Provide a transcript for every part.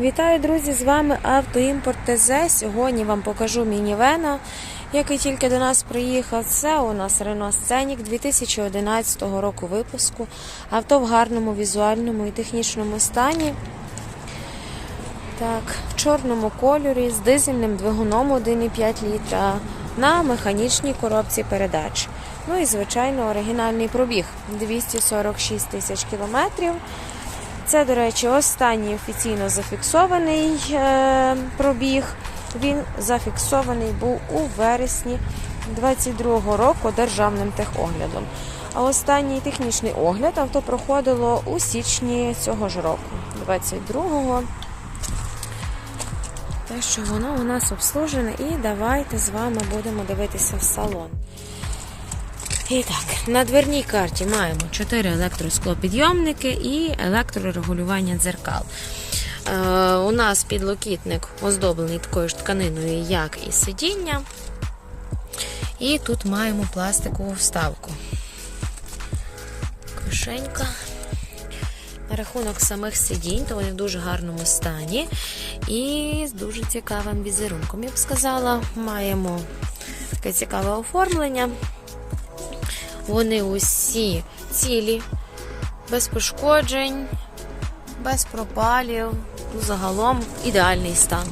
Вітаю, друзі! З вами Автоімпорт ТЗ. Сьогодні вам покажу мінівена, який тільки до нас приїхав. Це у нас Renault Scenic 2011 року випуску. Авто в гарному візуальному і технічному стані. Так, в чорному кольорі з дизельним двигуном 1,5 літра на механічній коробці передач. Ну і, звичайно, оригінальний пробіг 246 тисяч кілометрів. Це, до речі, останній офіційно зафіксований е, пробіг. Він зафіксований був у вересні 22-го року державним техоглядом. А останній технічний огляд авто проходило у січні цього ж року, 22-го. Те, що воно у нас обслужене, і давайте з вами будемо дивитися в салон. І так, на дверній карті маємо 4 електросклопідйомники і електрорегулювання дзеркал. Е, у нас підлокітник оздоблений такою ж тканиною, як і сидіння. І тут маємо пластикову вставку. Кишенька. На рахунок самих сидінь, то вони в дуже гарному стані і з дуже цікавим візерунком. Я б сказала, маємо таке цікаве оформлення. Вони усі цілі, без пошкоджень, без пропалів, ну, загалом ідеальний стан.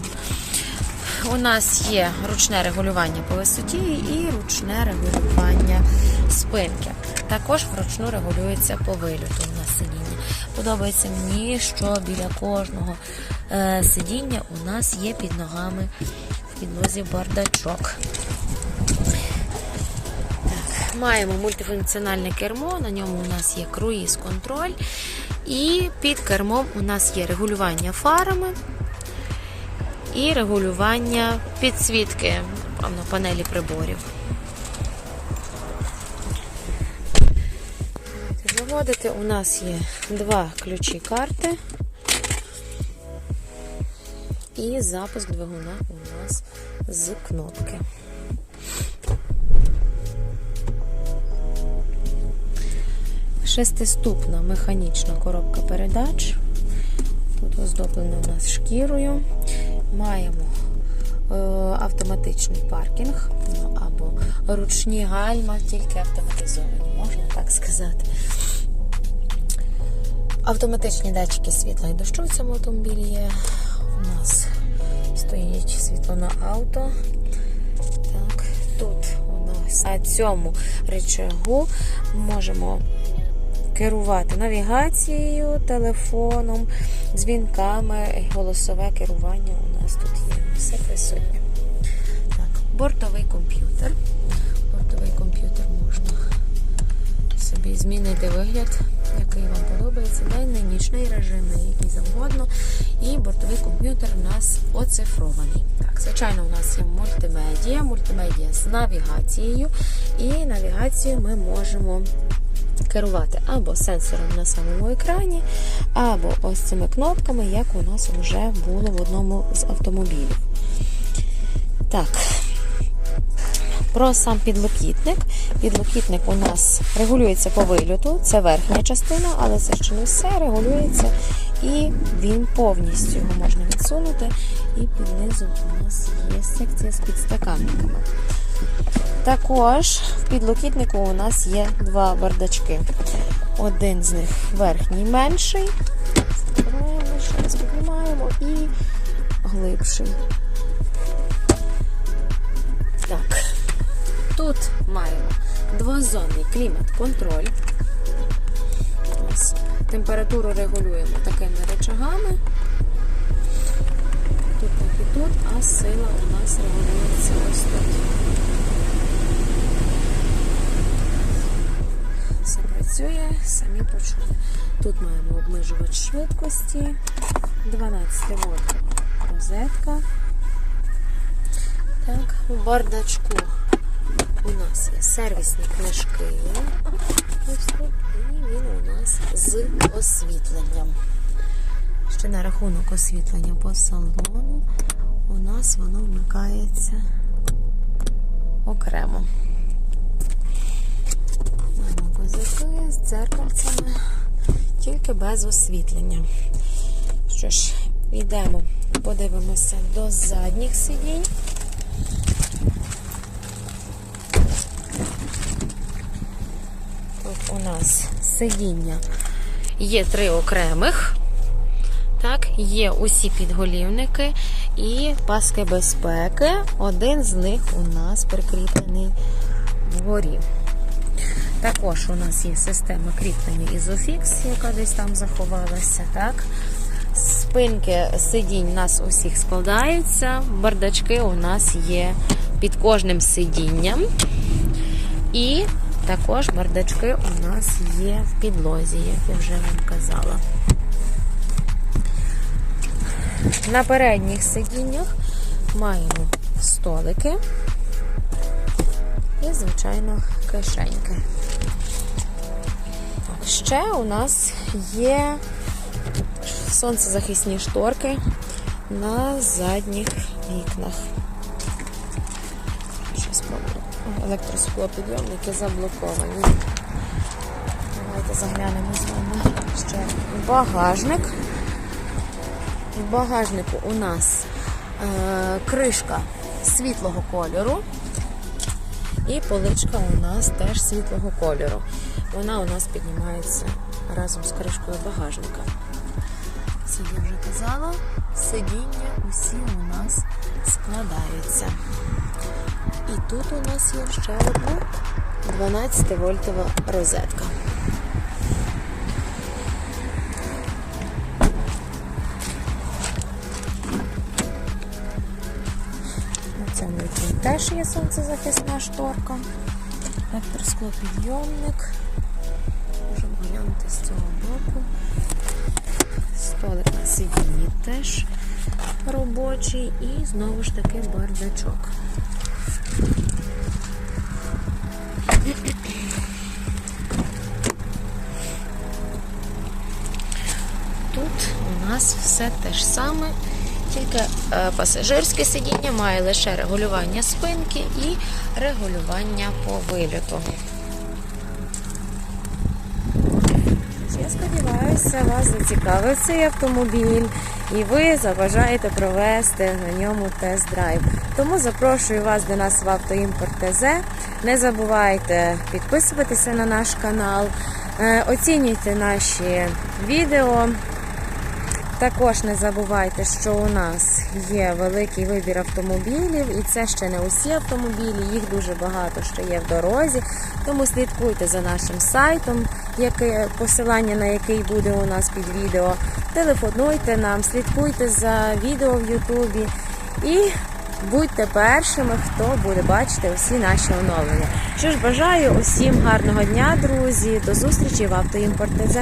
У нас є ручне регулювання по висоті і ручне регулювання спинки. Також вручну регулюється по вильоту на сидіння. Подобається мені, що біля кожного е, сидіння у нас є під ногами в підлозі бардачок. Маємо мультифункціональне кермо, на ньому у нас є круїз-контроль, і під кермом у нас є регулювання фарами і регулювання підсвітки на панелі приборів. Заводити у нас є два ключі карти. І запуск двигуна у нас з кнопки. Шестиступна механічна коробка передач. Тут оздоблена у нас шкірою. Маємо е, автоматичний паркінг ну, або ручні гальма, тільки автоматизовані, можна так сказати. Автоматичні датчики світла і дощу в цьому автомобілі є. У нас стоїть світло на авто. Так, тут у нас на цьому речагу можемо керувати навігацією, телефоном, дзвінками, голосове керування у нас тут є. Все присутнє. Так, Бортовий комп'ютер. Бортовий комп'ютер можна собі змінити вигляд, який вам подобається. Денний, нічний режим, який завгодно. І бортовий комп'ютер у нас оцифрований. Так, звичайно, у нас є мультимедіа, мультимедіа з навігацією. І навігацію ми можемо керувати або сенсором на самому екрані, або ось цими кнопками, як у нас вже було в одному з автомобілів. Так, про сам підлокітник. Підлокітник у нас регулюється по вильоту, це верхня частина, але це ще не все регулюється і він повністю його можна відсунути. І під низом у нас є секція з підстаканниками. Також в підлокітнику у нас є два бардачки. Один з них верхній менший. Піднімаємо і глибший. Так, тут маємо двозонний клімат-контроль. Температуру регулюємо такими речагами. Тут так і тут, а сила у нас регулюється ось тут. Самі почули. Тут маємо обмежувач швидкості, 12 вольт розетка. Так, у бардачку у нас є сервісні книжки. І він у нас з освітленням. Ще на рахунок освітлення по салону у нас воно вмикається окремо. Маємо з дзеркальцями, тільки без освітлення. Що ж, Йдемо, подивимося до задніх сидінь. Тут у нас сидіння є три окремих. Так, є усі підголівники і паски безпеки. Один з них у нас прикріплений вгорі. Також у нас є система кріплення Isofix, яка десь там заховалася. Так? Спинки сидінь у нас усіх складаються. Бардачки у нас є під кожним сидінням. І також бардачки у нас є в підлозі, як я вже вам казала. На передніх сидіннях маємо столики і, звичайно, кишеньки. Так, ще у нас є сонцезахисні шторки на задніх вікнах. Щось спробую. Електросклопідйомники заблоковані. Давайте заглянемо з вами ще в багажник. В багажнику у нас е, кришка світлого кольору. І поличка у нас теж світлого кольору. Вона у нас піднімається разом з кришкою багажника. Це я вже казала, сидіння усі у нас складаються. І тут у нас є ще одна 12 вольтова розетка. Теж є сонцезахисна шторка, електросклопідйомник. Можемо глянути з цього боку. Столик на сидінні теж робочий і знову ж таки бардачок. Тут у нас все те ж саме, тільки е, пасажирське сидіння має лише регулювання спинки і регулювання по виліту. Я сподіваюся, вас зацікавив цей автомобіль і ви забажаєте провести на ньому тест-драйв. Тому запрошую вас до нас в Автоімпорт ТЗ. Не забувайте підписуватися на наш канал, е, оцінюйте наші відео. Також не забувайте, що у нас є великий вибір автомобілів, і це ще не усі автомобілі, їх дуже багато що є в дорозі. Тому слідкуйте за нашим сайтом, яке, посилання на який буде у нас під відео. Телефонуйте нам, слідкуйте за відео в Ютубі і будьте першими, хто буде бачити усі наші оновлення. Що ж, бажаю усім гарного дня, друзі, до зустрічі в Автоімпорт ТЗ.